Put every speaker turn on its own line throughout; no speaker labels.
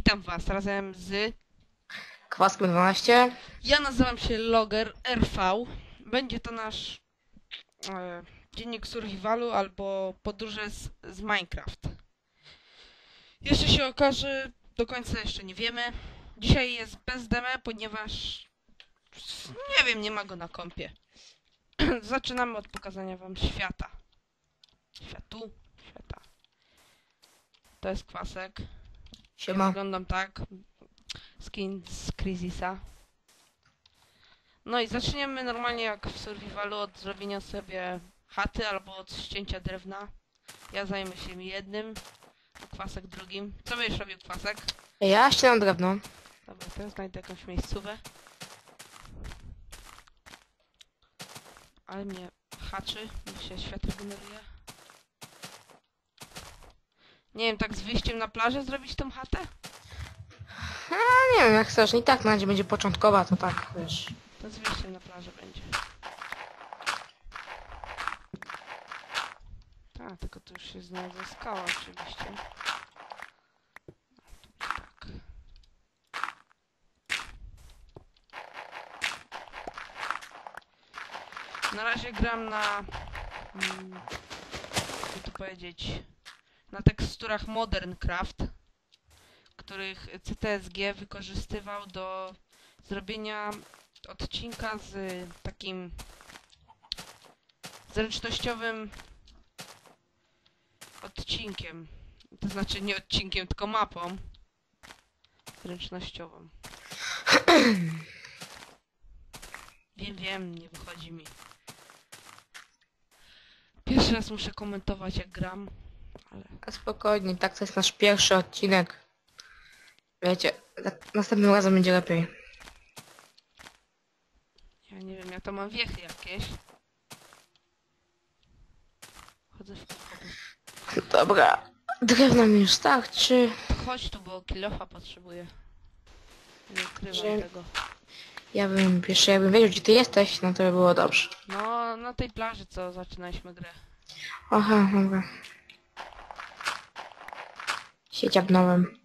Witam was razem z...
Kwaskiem 12.
Ja nazywam się Logger RV. Będzie to nasz e, dziennik survivalu albo podróże z, z Minecraft. Jeszcze się okaże, do końca jeszcze nie wiemy. Dzisiaj jest bez deme, ponieważ nie wiem, nie ma go na kompie. Zaczynamy od pokazania wam świata. Światu, świata. To jest kwasek.
Siema.
wyglądam tak. Skin z Crisisa. No i zaczniemy normalnie jak w survivalu od zrobienia sobie chaty albo od ścięcia drewna. Ja zajmę się jednym, a kwasek drugim. Co będziesz robił kwasek?
Ja ścinam drewno.
Dobra, teraz znajdę jakąś miejscówę. Ale mnie haczy, mi się świat regeneruje. Nie wiem, tak z wyjściem na plażę zrobić tą chatę?
A nie wiem, jak chcesz. I tak na razie będzie początkowa, to tak, wiesz.
To z wyjściem na plażę będzie. Tak, tylko tu już się znalazła skała oczywiście. Tak. Na razie gram na... Mm, jak to powiedzieć... Na teksturach Modern Craft, których CTSG wykorzystywał do zrobienia odcinka z takim zręcznościowym odcinkiem. To znaczy nie odcinkiem, tylko mapą zręcznościową. Wiem, wiem, nie wychodzi mi. Pierwszy raz muszę komentować jak gram, ale
A spokojnie, tak to jest nasz pierwszy odcinek. Wiecie, tak następnym razem będzie lepiej.
ja nie wiem, ja to mam wiechy jakieś. Chodzę w kółko.
Dobra. Drewna mi już starczy.
Chodź tu, bo kilofa potrzebuję. Nie ukrywam
Że-
tego.
Ja bym, wiesz, jakbym wiedział, gdzie ty jesteś, no to by było dobrze.
No, na tej plaży, co zaczynaliśmy grę.
Aha, dobra. Się dziabnąłem.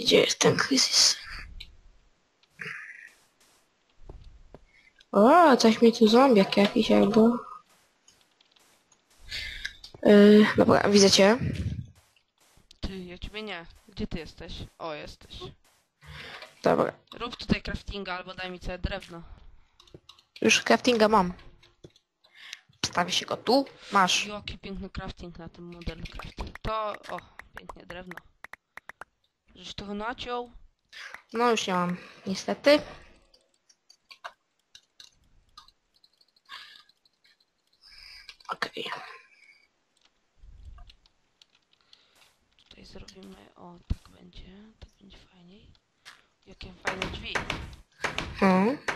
Gdzie jest ten kryzys? O, coś mi tu zombiak jakiś albo... Yy, dobra, widzę cię.
Ty, ja ciebie nie. Gdzie ty jesteś? O, jesteś.
Dobra.
Rób tutaj craftinga, albo daj mi całe drewno.
Już craftinga mam. Wstawię się go tu. Masz.
Jaki piękny crafting na tym model craft. To, o, pięknie drewno. Żeś to naciął.
No już nie mam. Niestety. Okej.
Tutaj zrobimy, o, tak będzie. Tak będzie fajniej. Jakie fajne drzwi.
Hmm.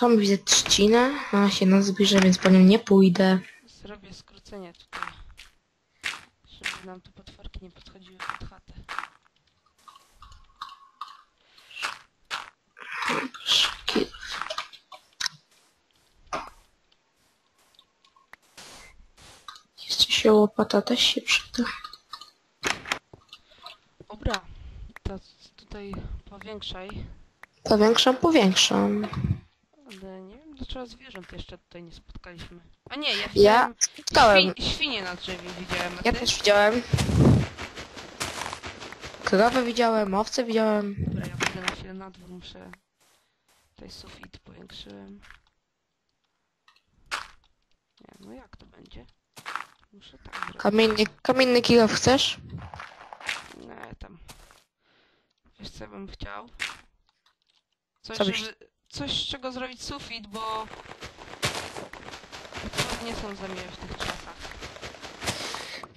Tam widzę trzcinę. Ona się nas zbliża, więc po nią nie pójdę.
Zrobię skrócenie tutaj. Żeby nam tu potworki nie podchodziły pod chatę.
Jeszcze się łopata też się przyda.
Dobra, to tutaj powiększaj.
Powiększam, powiększam.
Ale nie wiem, dlaczego zwierząt jeszcze tutaj nie spotkaliśmy. A nie, ja widziałem
spotkałem.
świn, świnie na drzewie widziałem, a
Ja
ty?
też widziałem. Krowę widziałem, owce widziałem.
Dobra, ja wyjdę na chwilę na dwór, muszę... Tutaj sufit powiększyłem. Nie, no jak to będzie? Muszę tak zrobić.
Kamienny, kamienny kilof chcesz?
Nie, tam. Wiesz co ja bym chciał? Coś,
Co byś-
żeby... Coś, z czego zrobić sufit, bo... Nie są za miłe w tych czasach.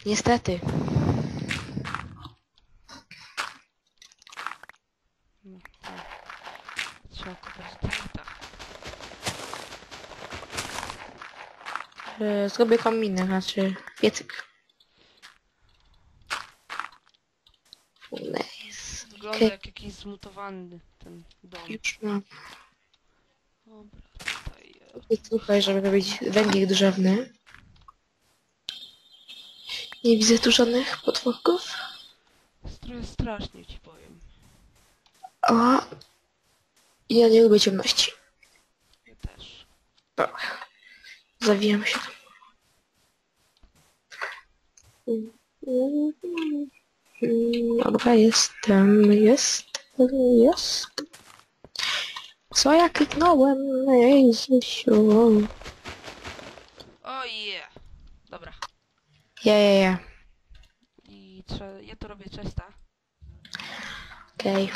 Niestety.
No, tak. Trzeba drewna.
E, Zrobię kominę, znaczy piecyk. Nice.
Wygląda
Okej.
jak jakiś zmutowany ten dom.
Już mam.
Dobra, tutaj
Słuchaj, żeby robić węgiel drzewny. Nie widzę tu żadnych potworków.
Trochę strasznie ci powiem.
A ja nie lubię ciemności.
Ja też.
Zawijam się. Dobra, jestem, jestem, jestem. Co ja kliknąłem? Jezusiu.
O je! Dobra.
Ja, ja, ja.
I trze- ja to robię czysta.
Okej.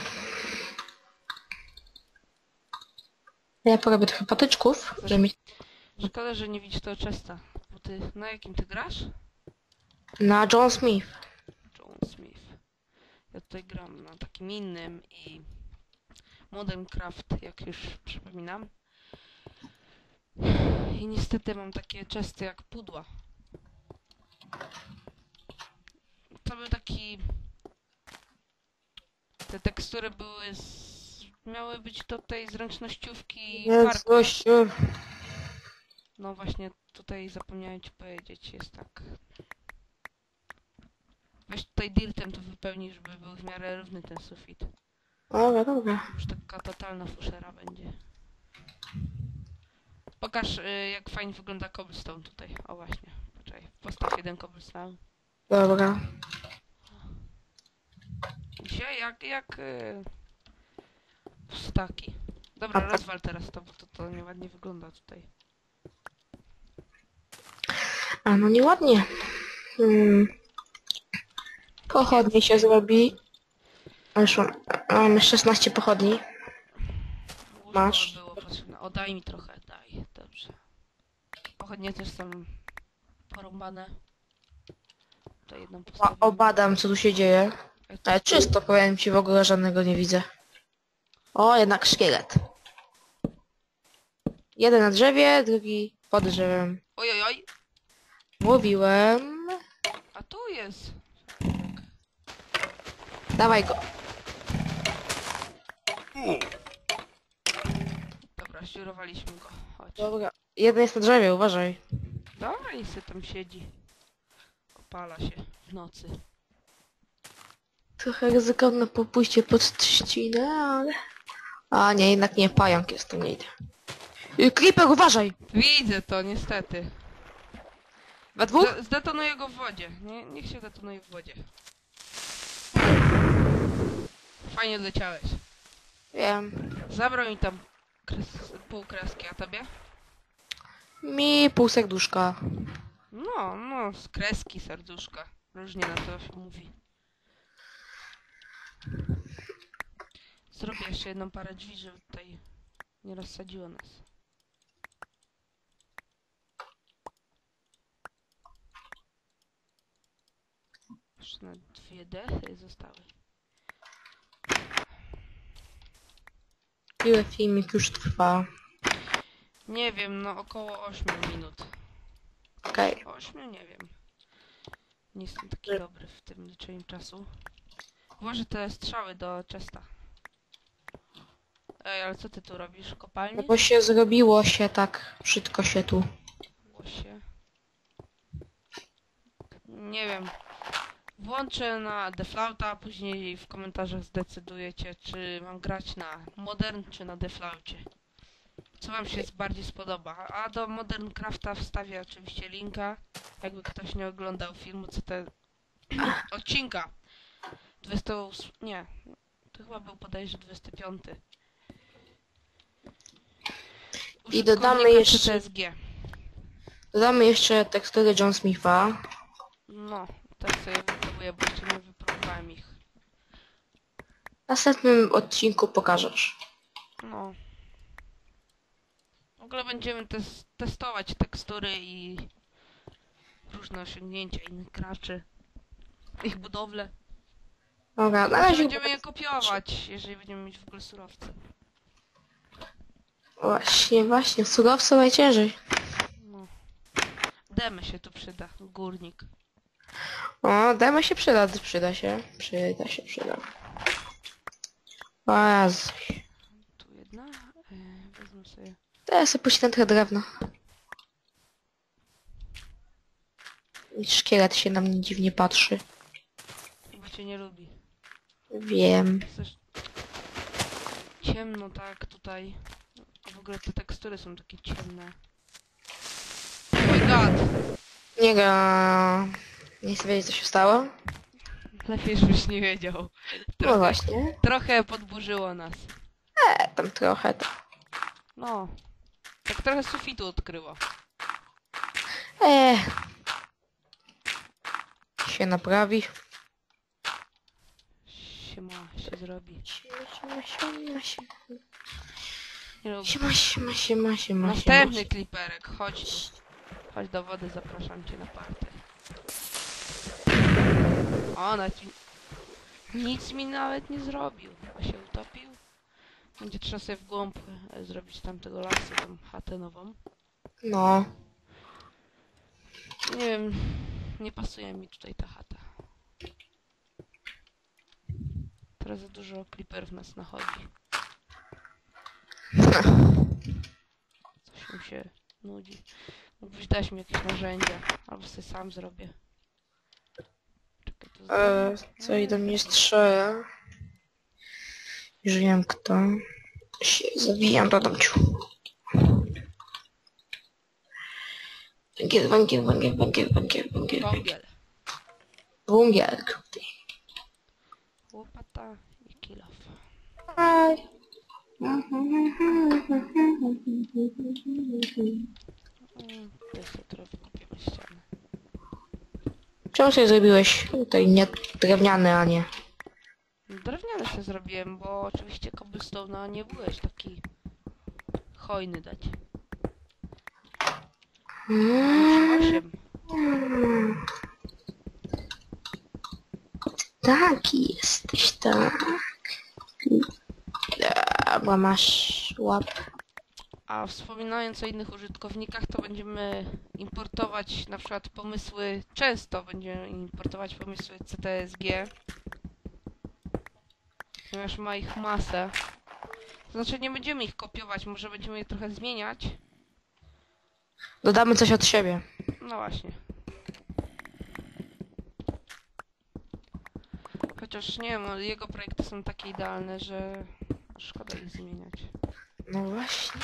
Ja porobię trochę patyczków, żeby mieć
Szkoda, że nie widzisz to czysta. Bo ty, na jakim ty grasz?
na John Smith.
John Smith. Ja tutaj gram na takim innym i Modern Craft, jak już przypominam. I niestety mam takie częste jak pudła. To był taki... Te tekstury były z... Miały być do tej zręcznościówki.
Jezusiu.
No właśnie, tutaj zapomniałem ci powiedzieć, jest tak. Weź tutaj dirtem to wypełnij, żeby był w miarę równy ten sufit.
Dobra, dobra.
Już taka totalna fuszera będzie. Pokaż y, jak fajnie wygląda cobblestone tutaj. O właśnie, poczekaj. Postaw jeden cobblestone.
Dobra.
Dzisiaj jak, jak y, staki. Dobra,
A tak-
rozwal teraz to, bo to, to nieładnie wygląda tutaj.
A no nieładnie. Hmm. Pochodnie się zrobi. A Już mam, mam 16 pochodni. Masz?
Było potrzebne. O, daj mi trochę, daj. Dobrze. Pochodnie też są porąbane. To jedną
O,
postawię.
obadam co tu się dzieje. Ale czysto powiem ci w ogóle żadnego nie widzę. O, jednak szkielet. Jeden na drzewie, drugi pod drzewem.
Oj, oj, oj.
Mówiłem.
A tu jest.
Dawaj go.
Dobra, ściurowaliśmy go. Chodź.
Dobra. Jeden jest na drzewie, uważaj.
Dobra, i se tam siedzi. Opala się w nocy.
Trochę ryzykowne popójście pod trzcinę, ale... A nie, jednak nie, pająk jest, to nie idę. Y, Creeper, uważaj!
Widzę to, niestety.
We dwóch?
Z zdetonuję go w wodzie. Nie, niech się detonuje w wodzie. Fajnie leciałeś.
Wiem.
Mi tam kres, pół kreski, a tobie?
Mi pół serduszka.
No, no, z kreski, serduszka. Różnie na to się mówi. Zrobię jeszcze jedną parę drzwi, żeby tutaj nie rozsadziło nas. Jeszcze na dwie dechy zostały.
Ile filmik już trwa?
Nie wiem, no około 8 minut.
Okej.
8? Nie wiem. Nie jestem taki dobry w tym liczeniu czasu. Włożę te strzały do Chesta. Ej, ale co ty tu robisz? Kopalnię?
No bo się zrobiło się tak brzydko się tu.
Łosie. Nie wiem. Włączę na Deflauta, a później w komentarzach zdecydujecie, czy mam grać na Modern, czy na Deflaucie. Co wam się bardziej spodoba. A do Modern Crafta wstawię oczywiście linka, jakby ktoś nie oglądał filmu, co te... odcinka. 28... nie. To chyba był podejrzewam 25.
I dodamy jeszcze-
CTSG.
Dodamy jeszcze tekstury John Smitha.
No, tak sobie wypróbuję, bo jeszcze nie wypróbowałem ich.
W następnym odcinku pokażesz.
No. W ogóle będziemy tes testować tekstury i różne osiągnięcia innych graczy. Ich budowlę.
Dobra, na razie...
będziemy je kopiować, jeżeli będziemy mieć w ogóle surowce.
Właśnie, właśnie, surowce najciężej.
No. Demy się tu przyda, górnik.
O, demo się przyda, przyda się. Przyda się, przyda. O.
Tu jedna. E, wezmę sobie.
To ja sobie pościnam trochę drewna. I Szkielet się na mnie dziwnie patrzy.
Chyba cię nie lubi.
Wiem.
Chcesz... Ciemno tak tutaj. W ogóle te tekstury są takie ciemne. Oh my god!
Nie ga... Nie chcę wiedzieć co się stało.
Lepiej żebyś nie wiedział.
No
Trochę,
właśnie.
trochę podburzyło nas.
E, tam trochę to.
No. Tak trochę sufitu odkryło.
E. Się naprawi.
Siema się zrobi.
Siema, siema, siema,
Nie lubię.
siema, siema, siema, siema,
Następny kliperek, chodź. Chodź do wody, zapraszam cię na party. O, nawet mi... Nic mi nawet nie zrobił. A się utopił. Będzie trzeba sobie w głąb e, zrobić tamtego lasu, tą chatę nową.
No.
Nie wiem, nie pasuje mi tutaj ta chata. Teraz za dużo kliperów nas nachodzi. Coś mi się nudzi. Mógłbyś dać mi jakieś narzędzia, albo sobie sam zrobię.
E, co i do mnie strzela. Już wiem kto. Się zawijam do domciu. Węgiel, węgiel, węgiel, węgiel, węgiel, węgiel.
Wągiel,
Węgiel.
łopata i kilof. Mm, To.
Czemu sobie zrobiłeś tutaj nie drewniany, a nie?
Drewniane się zrobiłem, bo oczywiście cobblestone'a nie byłeś taki hojny dać. 8.
taki jesteś, tak. Dobra, masz łap.
A wspominając o innych użytkownikach, to będziemy importować na przykład pomysły, często będziemy importować pomysły CTSG, ponieważ ma ich masę. Znaczy nie będziemy ich kopiować, może będziemy je trochę zmieniać.
Dodamy coś od siebie.
No właśnie. Chociaż nie wiem, jego projekty są takie idealne, że szkoda ich zmieniać.
No właśnie.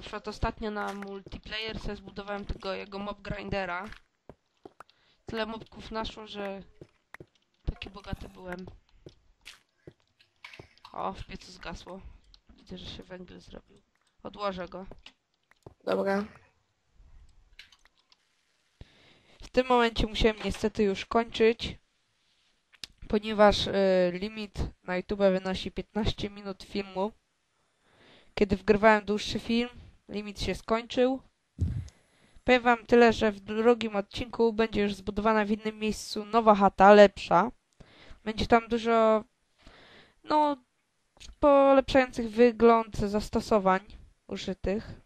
Na przykład ostatnio na multiplayer sobie zbudowałem tego jego mob grindera. Tyle mobków naszło, że taki bogaty byłem. O, w piecu zgasło. Widzę, że się węgiel zrobił. Odłożę go.
Dobra.
W tym momencie musiałem niestety już kończyć, ponieważ y, limit na YouTube wynosi 15 minut filmu. Kiedy wgrywałem dłuższy film, limit się skończył. Powiem wam tyle, że w drugim odcinku będzie już zbudowana w innym miejscu nowa chata, lepsza. Będzie tam dużo, no, polepszających wygląd zastosowań użytych.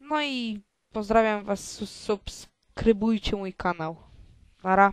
No i Pozdrawiam was, subskrybujcie mój kanał. Nara.